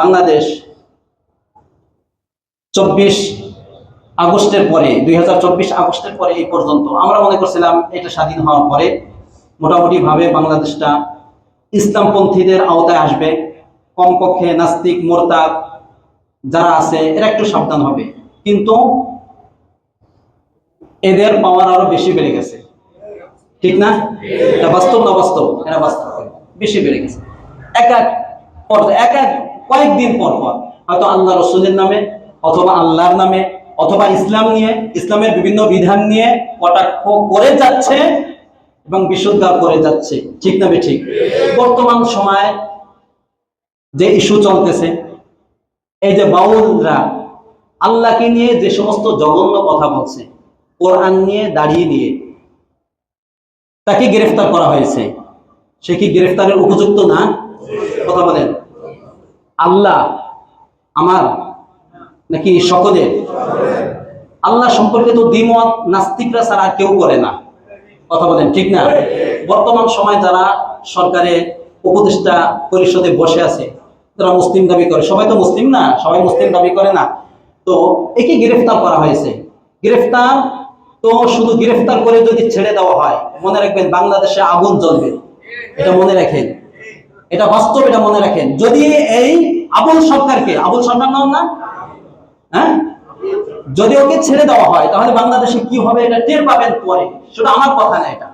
বাংলাদেশ চব্বিশ আগস্টের পরে, দুই আগস্টের পরে এই পর্যন্ত আমরা মনে করছিলাম এটা স্বাধীন হওয়ার পরে মোটামুটি ভাবে বাংলাদেশটা ইসলামপন্থীদের আওতায় আসবে। কমপক্ষে নাস্তিক, মোরতাদ যারা আছে, এরা একটু সাবধান হবে। কিন্তু এদের পাওয়ার আরও বেশি বেড়ে গেছে। ঠিক না? এটা বাস্তব না বাস্তব? এটা বাস্তব। বেশি বেড়ে গেছে। এক এক এক এক কয়েকদিন পর পর। হয়তো আল্লাহ রসুলের নামে অথবা আল্লাহর নামে অথবা ইসলাম নিয়ে, ইসলামের বিভিন্ন বিধান নিয়ে কটাক্ষ করে যাচ্ছে এবং বিশুদ্ধা করে যাচ্ছে। ঠিক না ঠিক বর্তমান সময় যে ইস্যু চলতেছে, এই যে বাউলরা আল্লাহকে নিয়ে যে সমস্ত জঘন্য কথা বলছে, কোরআন নিয়ে দাঁড়িয়ে নিয়ে, তাকে গ্রেফতার করা হয়েছে। সে কি গ্রেফতারের উপযুক্ত না? কথা বলেন। আল্লাহ আমার নাকি সকলের? আল্লাহ সম্পর্কে তো দ্বিমত, নাস্তিকরা ছাড়া কেউ করে না। কথা বলেন, ঠিক না? বর্তমান সময় যারা সরকারে উপদেষ্টা পরিষদে বসে আছে যারা মুসলিম দাবি করে। সবাই তো মুসলিম না, সবাই মুসলিম দাবি করে না। তো একে গ্রেফতার করা হয়েছে। গ্রেফতার তো শুধু গ্রেফতার করে যদি ছেড়ে দেওয়া হয়, মনে রাখবেন বাংলাদেশে আগুন জ্বলবে। এটা মনে রাখেন। এটা বাস্তব এটা মনে রাখেন। যদি এই আবুল সরকারকে, আবুল সরকার নাম না? হ্যাঁ? যদি ওকে ছেড়ে দেওয়া হয়, তাহলে বাংলাদেশে কি হবে এটা টের পাবেন পরে। সেটা আমার কথা না এটা।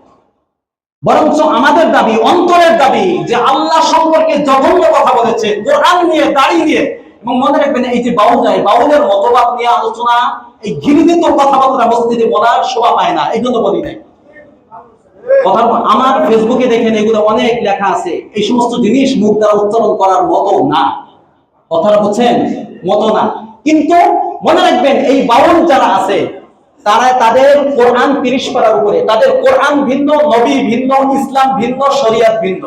বরঞ্চ আমাদের দাবি, অন্তরের দাবি যে আল্লাহ সম্পর্কে জঘন্য কথা বলেছে, কোরআন নিয়ে, দাড়ি নিয়ে। এবং মনে রাখবেন এই যে বাউল যায় বাউলের মতবাদ নিয়ে আলোচনা, এই ঘৃণিত কথাবার্তা মসজিদে বলার শোভা পায় না। এই জন্য বলি নাই। আমার ফেসবুকে দেখেন এগুলো অনেক লেখা আছে। এই সমস্ত জিনিস মুখ দ্বারা উচ্চারণ করার মতো না। কথাটা মতো না। কিন্তু মনে রাখবেন, এই যারা আছে, তারা তাদের কোরআন তিরিশ পারার উপরে, তাদের কোরআন ভিন্ন, নবী ভিন্ন, ইসলাম ভিন্ন, শরিয়াত ভিন্ন।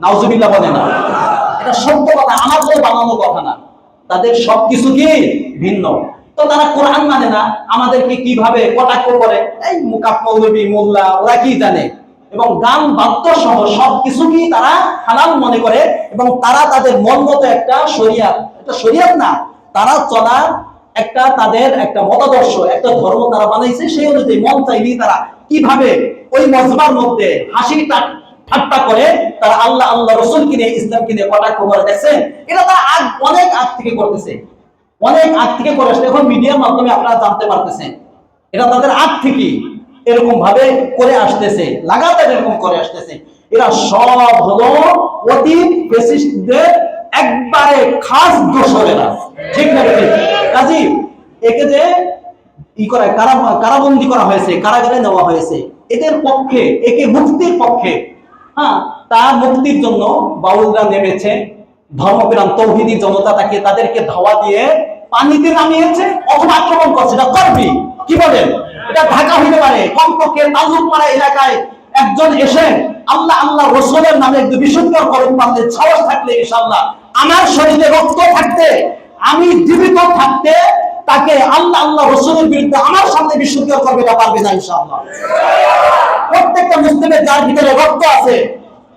নাউজুবিল্লাহ বলে না। এটা সত্য কথা, আমার বানানো কথা না। তাদের সবকিছু কি? ভিন্ন। তো তারা কোরআন মানে না, আমাদেরকে কীভাবে কটাক্ষ করে? এই মুকাপ মোল্লা, ওরা কি জানে? এবং গান, বাদ্য সহ সবকিছু কি তারা হালাল মনে করে এবং তারা তাদের মন মতো একটা শরিয়াত একটা শরিয়াত না, তারা চলা একটা তাদের একটা মতাদর্শ, একটা ধর্ম তারা বানাইছে, সেই অনুযায়ী মন চাইলেই তারা কীভাবে ওই মজবার মধ্যে হাসি ঠাট্টা করে, তারা আল্লাহ আল্লাহ রসুল কিনে ইসলাম কিনে কটাক্ষ করে দেখছেন এটা তারা আগ, অনেক আগ থেকে করতেছে। অনেক আগ থেকে করে আসছে। এখন মিডিয়ার মাধ্যমে আপনারা জানতে পারতেছেন। এটা তাদের আগ থেকে এরকম ভাবে করে আসতেছে, লাগাতার এরকম করে আসতেছে। এরা সব হলো অতি ফেসিস্টদের একবারে খাস দোষরেরা। ঠিক না কাজী, একে যে ই করা, কারা, কারাবন্দি করা হয়েছে, কারাগারে নেওয়া হয়েছে, এদের পক্ষে, একে মুক্তির পক্ষে হ্যাঁ তার মুক্তির জন্য বাউলরা নেমেছে। ধর্মপ্রাণ তৌহিদি জনতা তাকে তাদেরকে ধাওয়া দিয়ে পানিতে নামিয়েছে, অথবা আক্রমণ করছে। এটা করবি? কি বলেন? এটা ঢাকা হইতে পারে। কমপক্ষে তালুকপাড়া এলাকায় একজন এসে আল্লাহ আল্লাহ রসুলের নামে একটু বিশুদ্ধ করুন পারলে সাহস থাকলে ইনশাল্লাহ আমার শরীরে রক্ত থাকতে, আমি জীবিত থাকতে তাকে আল্লাহ আল্লাহ রসুলের বিরুদ্ধে আমার সামনে বিশুদ্ধ করবে এটা পারবে না ইনশাল্লাহ প্রত্যেকটা মুসলিমের যার ভিতরে রক্ত আছে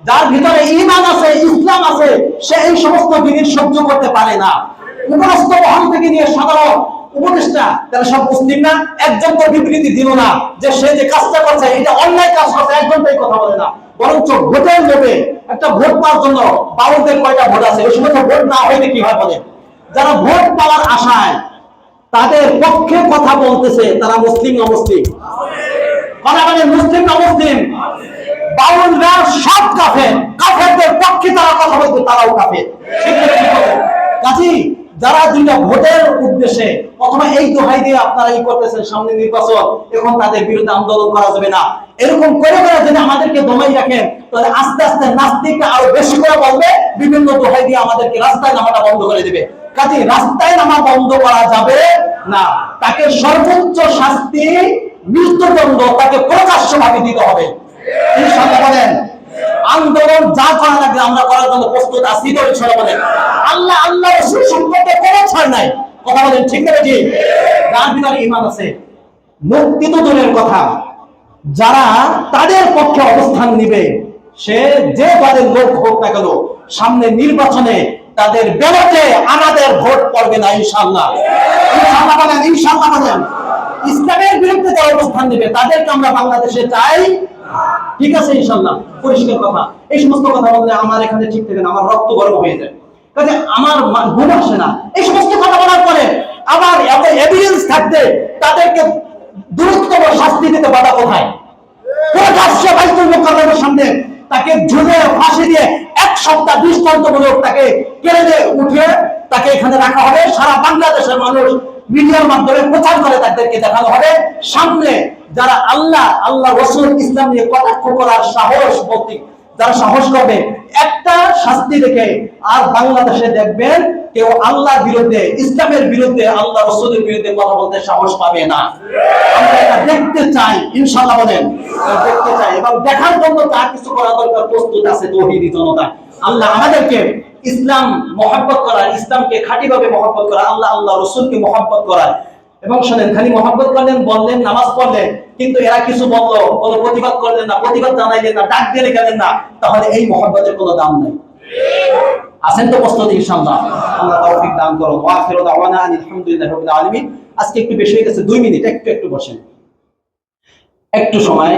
যার ভিতরে ইমান আছে, ইসলাম আছে, সে এই সমস্ত জিনিস সহ্য করতে পারে না। উপরস্থ মহান থেকে নিয়ে সাধারণ উপদেষ্টা, তারা সব মুসলিম না, একজন তো বিবৃতি দিল না যে সে যে কাজটা করছে, এটা অন্যায় কাজ করছে একজন তো কথা বলে না। বরঞ্চ ভোটের লোভে একটা ভোট পাওয়ার জন্য বাউলদের কয়টা ভোট আছে? ওই সময় ভোট না হইলে কি হয় বলে? যারা ভোট পাওয়ার আশায় তাদের পক্ষে কথা বলতেছে, তারা মুসলিম না মুসলিম? কথা মুসলিম না মুসলিম? বাউলরা সব কাফের। কাফেরদের পক্ষে তারা কথা বলতে, তারাও? কাজী, যারা দুইটা ভোটের উদ্দেশ্যে এই দোহাই দিয়ে আপনারা করতেছেন, সামনে নির্বাচন, এখন তাদের বিরুদ্ধে আন্দোলন করা যাবে না। এরকম করে করে যদি আমাদেরকে দমাই রাখেন, তাহলে আস্তে আস্তে আরও বেশি করে বলবে, বিভিন্ন দোহাই দিয়ে আমাদেরকে রাস্তায় নামাটা বন্ধ করে দেবে। কাজে, রাস্তায় নামা বন্ধ করা যাবে না। তাকে সর্বোচ্চ শাস্তি মৃত্যুদণ্ড তাকে প্রকাশ্যভাবে দিতে হবে। বলেন, আন্দোলন যা করা আমরা করার জন্য প্রস্তুত আছি বলেন। আল্লাহ আল্লাহ রসুল সম্পর্কে কোনো ছাড় নাই। কথা বলেন, ঠিক না যার ভিতরে ইমান আছে, মুক্তি তো কথা। যারা তাদের পক্ষে অবস্থান নিবে, সে যে দলের লোক হোক না কেন, সামনে নির্বাচনে তাদের ব্যালটে আমাদের ভোট পড়বে না, ইনশাআল্লাহ। ইনশাআল্লাহ বলেন ইনশাআল্লাহ বলেন। ইসলামের বিরুদ্ধে যারা অবস্থান নেবে, তাদেরকে আমরা বাংলাদেশে চাই ঠিক আছে ইনশাআল্লাহ পরিষ্কার কথা। এই সমস্ত কথা বললে আমার এখানে ঠিক থাকে না, আমার রক্ত গরম হয়ে যায়। কাজে আমার ঘুম আসে না। এই সমস্ত কথা বলার পরে আমার এত এভিডেন্স থাকতে তাদেরকে দ্রুততম শাস্তি দিতে বাধা কোথায়? মোকাররমের সামনে তাকে ঝুলে ফাঁসি দিয়ে এক সপ্তাহ দৃষ্টান্তমূলক তাকে কেড়ে উঠে তাকে এখানে রাখা হবে। সারা বাংলাদেশের মানুষ মিডিয়ার মাধ্যমে প্রচার করে তাদেরকে দেখানো হবে। সামনে যারা আল্লাহ আল্লাহ রসুল ইসলাম নিয়ে কটাক্ষ করার সাহস বলতে যারা সাহস করবে, একটা শাস্তি দেখে আর বাংলাদেশে দেখবেন কেউ আল্লাহর বিরুদ্ধে, ইসলামের বিরুদ্ধে, আল্লাহ রসুলের বিরুদ্ধে কথা বলতে সাহস পাবে না। আমরা এটা দেখতে চাই, ইনশাআল্লাহ বলেন। দেখতে চাই। এবং দেখার জন্য যা কিছু করা দরকার প্রস্তুত আছে, তৌহিদি জনতা। আল্লাহ আমাদেরকে ইসলাম মহব্বত করার ইসলামকে খাঁটিভাবে মহব্বত করা, আল্লাহ আল্লাহ রসুলকে মহব্বত করার এবং শোনেন, খালি মহব্বত করলেন, বললেন, নামাজ পড়লেন, কিন্তু এরা কিছু বলল, কোনো প্রতিবাদ করলেন না, প্রতিবাদ জানাইলেন না, ডাক দিয়ে গেলেন না, তাহলে এই মহব্বতের কোনো দাম নাই। আছেন তো প্রস্তুত, ইনশাআল্লাহ? আল্লাহ তৌফিক দান করুন। ওয়া দাওয়ানা আলহামদুলিল্লাহি রাব্বিল আলামিন। আজকে একটু বেশি হয়ে গেছে, দুই মিনিট, একটু একটু বসেন। একটু সময়।